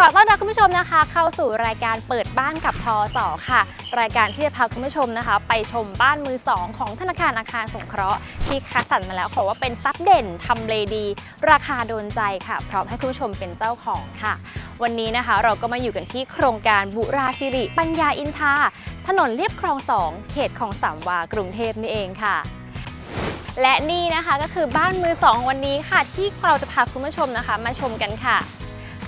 ขอต้อนรับคุณผู้ชมนะคะ เข้าสู่รายการเปิดบ้านกับทอสอค่ะ รายการที่จะพาคุณผู้ชมนะคะ ไปชมบ้านมือสองของธนาคารอาคารสงเคราะห์ที่คัดสรรมาแล้วขอว่าเป็นทรัพย์เด่นทำเลดี ราคาโดนใจค่ะพร้อมให้คุณผู้ชมเป็นเจ้าของค่ะ วันนี้นะคะเราก็มาอยู่กันที่โครงการบุราสิริปัญญาอินทาถนนเลียบคลองสองเขตของสามวากรุงเทพนี่เองค่ะและนี่นะคะก็คือบ้านมือสองวันนี้ค่ะ ที่เราจะพาคุณผู้ชมนะคะ มาชมกันค่ะ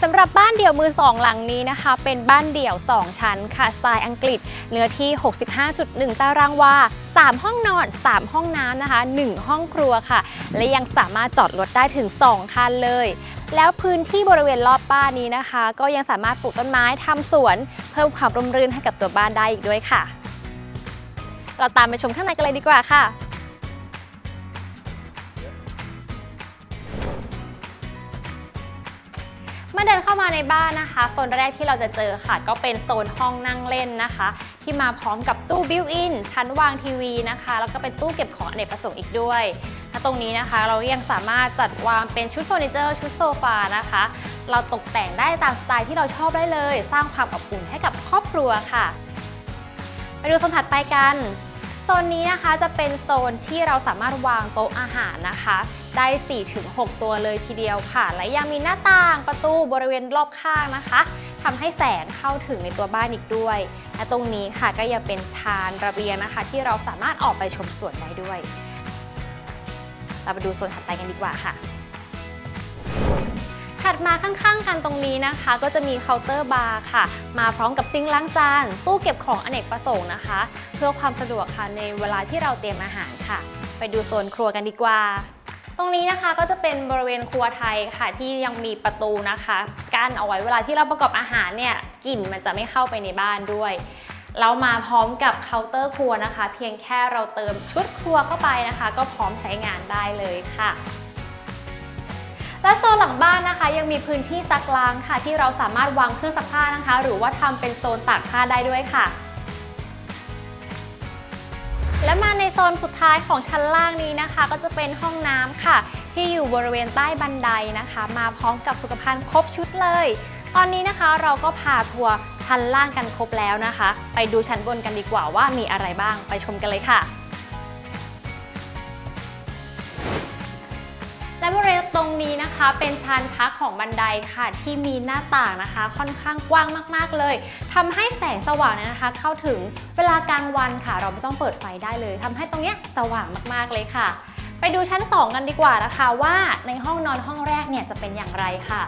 สำหรับบ้านเดี่ยวมือสองหลังนี้นะคะ เป็นบ้านเดี่ยว 2 ชั้นค่ะสไตล์อังกฤษ เนื้อที่ 65.1 ตารางวา 3 ห้องนอน 3 ห้องน้ำนะคะ 1 ห้องครัวค่ะ และยังสามารถจอดรถได้ถึง 2 คันเลย แล้วพื้นที่บริเวณรอบบ้านนี้นะคะ ก็ยังสามารถปลูกต้นไม้ทำสวน เพิ่มความร่มรื่นให้กับตัวบ้านได้อีกด้วยค่ะ เราตามไปชมข้างในกันเลยดีกว่าค่ะ มื่อเดินเข้ามาในบ้านนะคะ โซนแรกที่เราจะเจอค่ะ ก็เป็นโซนห้องนั่งเล่นนะคะ ที่มาพร้อมกับตู้บิวอินชั้นวางทีวีนะคะ แล้วก็เป็นตู้เก็บของอเนกประสงค์อีกด้วยและตรงนี้นะคะเรายังสามารถจัดวางเป็นชุดเฟอร์นิเจอร์ชุดโซฟานะคะ เราตกแต่งได้ตามสไตล์ที่เราชอบได้เลย สร้างความอบอุ่นให้กับครอบครัวค่ะ ไปดูโซนถัดไปกันโซนนี้นะคะจะเป็นโซนที่เราสามารถวางโต๊ะอาหารนะคะ ได้ 4-6 ตัวเลยทีเดียวค่ะ และยังมีหน้าต่างประตูบริเวณรอบข้างนะคะทำให้แสงเข้าถึงในตัวบ้านอีกด้วย และตรงนี้ค่ะก็ยังเป็นชานระเบียงนะคะ ที่เราสามารถออกไปชมสวนได้ด้วย เราไปดูโซนถัดไปกันดีกว่าค่ะถัดมาข้างๆกันตรงนี้นะคะ ก็จะมีเคาน์เตอร์บาร์ค่ะ มาพร้อมกับซิงค์ล้างจาน ตู้เก็บของอเนกประสงค์นะคะ เพื่อความสะดวกค่ะในเวลาที่เราเตรียมอาหารค่ะ ไปดูโซนครัวกันดีกว่า ตรงนี้นะคะก็จะเป็นบริเวณครัวไทยค่ะที่ยังมีประตูนะคะกั้นเอาไว้เวลาที่เราประกอบอาหารเนี่ยกลิ่นมันจะไม่เข้าไปในบ้านด้วย เรามาพร้อมกับเคาน์เตอร์ครัวนะคะ เพียงแค่เราเติมชุดครัวเข้าไปนะคะ ก็พร้อมใช้งานได้เลยค่ะและโซนหลังบ้านนะคะ ยังมีพื้นที่ซักล้างค่ะ ที่เราสามารถวางเครื่องซักผ้านะคะ หรือว่าทำเป็นโซนตากผ้าได้ด้วยค่ะ และมาในโซนสุดท้ายของชั้นล่างนี้นะคะ ก็จะเป็นห้องน้ำค่ะ ที่อยู่บริเวณใต้บันไดนะคะ มาพร้อมกับสุขภัณฑ์ครบชุดเลย ตอนนี้นะคะเราก็พาทัวร์ชั้นล่างกันครบแล้วนะคะ ไปดูชั้นบนกันดีกว่าว่ามีอะไรบ้างไปชมกันเลยค่ะและบริเวณ รงนี้นะคะเป็นชานพักของบันไดค่ะ ที่มีหน้าต่างนะคะ ค่อนข้างกว้างมากๆเลยทำให้แสงสว่างเนี่ยนะคะ เข้าถึงเวลากลางวันค่ะ เราไม่ต้องเปิดไฟได้เลยทำให้ตรงเนี้ยสว่างมากๆเลยค่ะ ไปดูชั้น 2 กันดีกว่านะคะ ว่าในห้องนอนห้องแรกเนี่ยจะเป็นอย่างไรค่ะ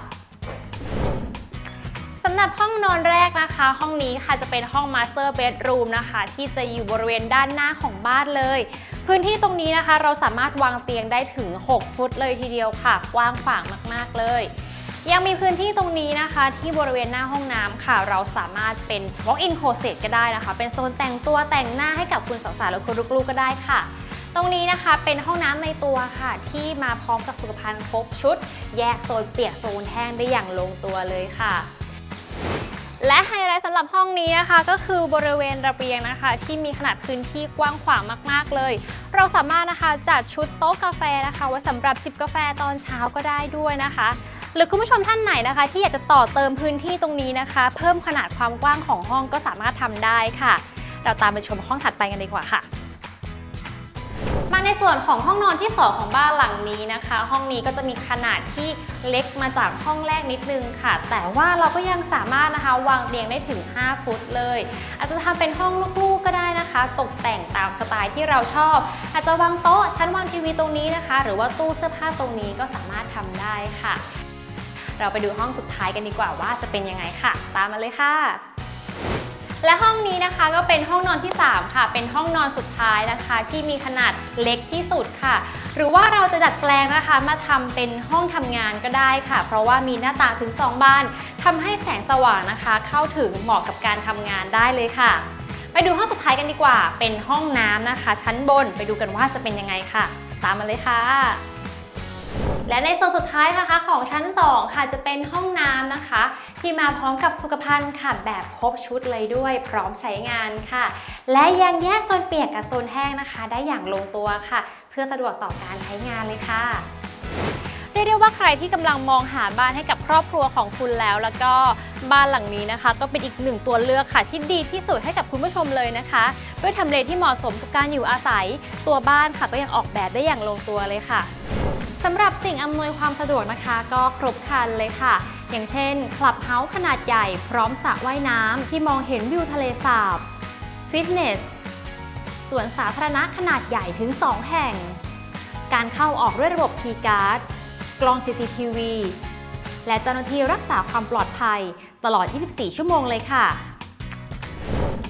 ำหรับห้องนอนแรกนะคะ ห้องนี้ค่ะจะเป็นห้อง Master Bedroom นะคะ ที่จะอยู่บริเวณด้านหน้าของบ้านเลย พื้นที่ตรงนี้นะคะ เราสามารถวางเตียงได้ถึง 6 ฟุตเลยทีเดียวค่ะ กว้างขวางมากๆเลย ยังมีพื้นที่ตรงนี้นะคะ ที่บริเวณหน้าห้องน้ำค่ะ เราสามารถเป็น walk-in closet ก็ได้นะคะ เป็นโซนแต่งตัวแต่งหน้าให้กับคุณสาวๆและคุณลูกๆก็ได้ค่ะตรงนี้นะคะเป็นห้องน้ำในตัวค่ะ ที่มาพร้อมกับสุขภัณฑ์ครบชุด แยกโซนเปียกโซนแห้งได้อย่างลงตัวเลยค่ะ และไฮไลท์สำหรับห้องนี้นะคะ ก็คือบริเวณระเบียงนะคะ ที่มีขนาดพื้นที่กว้างขวางมาก ๆ เลย เราสามารถนะคะจัดชุดโต๊ะกาแฟนะคะไว้สำหรับจิบกาแฟตอนเช้าก็ได้ด้วยนะคะ หรือคุณผู้ชมท่านไหนนะคะ ที่อยากจะต่อเติมพื้นที่ตรงนี้นะคะ เพิ่มขนาดความกว้างของห้องก็สามารถทำได้ค่ะ เราตามไปชมห้องถัดไปกันดีกว่าค่ะ ในส่วนของห้องนอนที่2ของบ้านหลังนี้นะคะ ห้องนี้ก็จะมีขนาดที่เล็กมาจากห้องแรกนิดนึงค่ะ แต่ว่าเราก็ยังสามารถนะคะวางเตียงได้ถึง 5 ฟุตเลย อาจจะทำเป็นห้องลูกๆก็ได้นะคะ ตกแต่งตามสไตล์ที่เราชอบ อาจจะวางโต๊ะชั้นวางทีวีตรงนี้นะคะ หรือว่าตู้เสื้อผ้าตรงนี้ก็สามารถทำได้ค่ะ เราไปดูห้องสุดท้ายกันดีกว่าว่าจะเป็นยังไงค่ะ ตามมาเลยค่ะ และห้องนี้นะคะก็เป็นห้องนอนที่ 3 ค่ะ เป็นห้องนอนสุดท้ายนะคะ ที่มีขนาดเล็กที่สุดค่ะ หรือว่าเราจะดัดแปลงนะคะ มาทำเป็นห้องทำงานก็ได้ค่ะ เพราะว่ามีหน้าต่างถึง 2 บานทำให้แสงสว่างนะคะ เข้าถึงเหมาะกับการทำงานได้เลยค่ะ ไปดูห้องสุดท้ายกันดีกว่า เป็นห้องน้ำนะคะ ชั้นบนไปดูกันว่าจะเป็นยังไงค่ะ ตามมาเลยค่ะ และในโซนสุดท้ายนะคะของชั้น 2 ค่ะจะเป็นห้องน้ำนะคะ ที่มาพร้อมกับสุขภัณฑ์ค่ะแบบครบชุดเลยด้วยพร้อมใช้งานค่ะ และยังแยกโซนเปียกกับโซนแห้งนะคะ ได้อย่างลงตัวค่ะ เพื่อสะดวกต่อการใช้งานเลยค่ะเรียกได้ว่าใครที่กำลังมองหาบ้านให้กับครอบครัวของคุณแล้ว แล้วก็บ้านหลังนี้นะคะ ก็เป็นอีกหนึ่งตัวเลือกค่ะ ที่ดีที่สุดให้กับคุณผู้ชมเลยนะคะ ด้วยทำเลที่เหมาะสมกับการอยู่อาศัยตัวบ้านค่ะก็ยังออกแบบได้อย่างลงตัวเลยค่ะ สำหรับสิ่งอำนวยความสะดวกนะคะ ก็ครบครันเลยค่ะ อย่างเช่นคลับเฮาส์ขนาดใหญ่พร้อมสระว่ายน้ำที่มองเห็นวิวทะเลสาบฟิตเนสสวนสาธารณะขนาดใหญ่ถึง 2 แห่ง การเข้าออกด้วยระบบ T-Card กล้อง CCTV และเจ้าหน้าที่รักษาความปลอดภัยตลอด 24 ชั่วโมงเลยค่ะ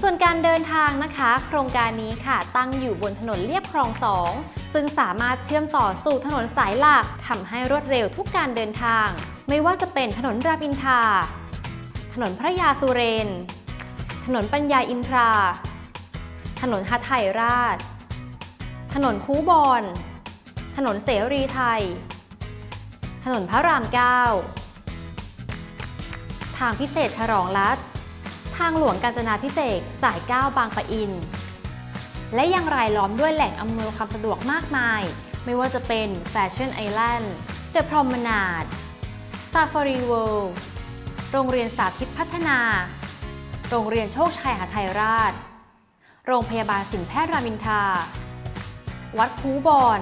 ส่วนการเดินทางนะคะ โครงการนี้ค่ะตั้งอยู่บนถนนเลียบคลอง2ซึ่งสามารถเชื่อมต่อสู่ถนนสายหลักทำให้รวดเร็วทุกการเดินทาง ไม่ว่าจะเป็นถนนรามอินทราถนนพระยาสุเรน ถนนปัญญาอินทรา ถนนฮัทไทยราช ถนนคูบอน ถนนเสรีไทย ถนนพระราม9ทางพิเศษฉลองรัฐ ทางหลวงกาญจนาพิเศษสาย 9 บางปะอิน และยังรายล้อมด้วยแหล่งอำนวยความสะดวกมากมาย ไม่ว่าจะเป็นแฟชั่นไอแลนด์เดอะพรอมนาดซาฟารีเวิลด์โรงเรียนสาธิตพัฒนา โรงเรียนโชคชัยหาไทยราช โรงพยาบาลสินแพทย์รามอินทราวัดคูบอน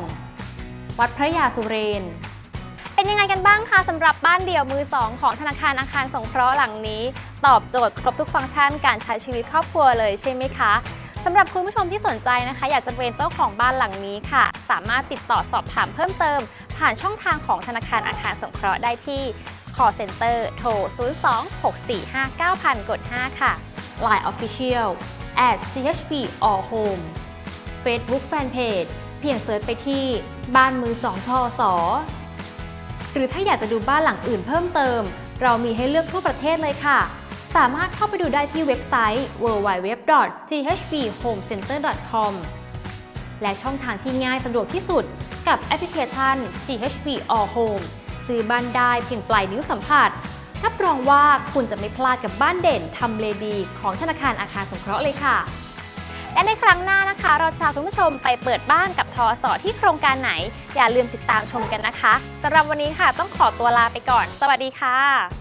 วัดพระยาสุเรน เป็นยังไงกันบ้างคะสำหรับบ้านเดี่ยวมือสองของธนาคารอาคารสงเคราะห์หลังนี้ ตอบโจทย์ครบทุกฟังก์ชันการใช้ชีวิตครอบครัวเลยใช่ไหมคะสำหรับคุณผู้ชมที่สนใจนะคะ อยากจะเป็นเจ้าของบ้านหลังนี้ค่ะ สามารถติดต่อสอบถามเพิ่มเติม ผ่านช่องทางของธนาคารอาคารสงเคราะห์ได้ที่ call center โทร 02-645-9000 กด 5 ค่ะ Line Official at chp all home Facebook Fanpage เพียงเซิร์ชไปที่บ้านมือสองทอสอ หรือถ้าอยากจะดูบ้านหลังอื่นเพิ่มเติม เรามีให้เลือกทั่วประเทศเลยค่ะ สามารถเข้าไปดูได้ที่เว็บไซต์ www.thphomecenter.com และช่องทางที่ง่ายสะดวกที่สุด กับแอปพลิเคชัน THP All Home ซื้อบ้านได้เพียงปลายนิ้วสัมผัสรับรองว่าคุณจะไม่พลาดกับบ้านเด่นทำเลดี ของธนาคารอาคารสงเคราะห์เลยค่ะ และในครั้งหน้านะคะ เราจะพาคุณผู้ชมไปเปิดบ้านกับทอสอที่โครงการไหน อย่าลืมติดตามชมกันนะคะสำหรับวันนี้ค่ะ ต้องขอตัวลาไปก่อน สวัสดีค่ะ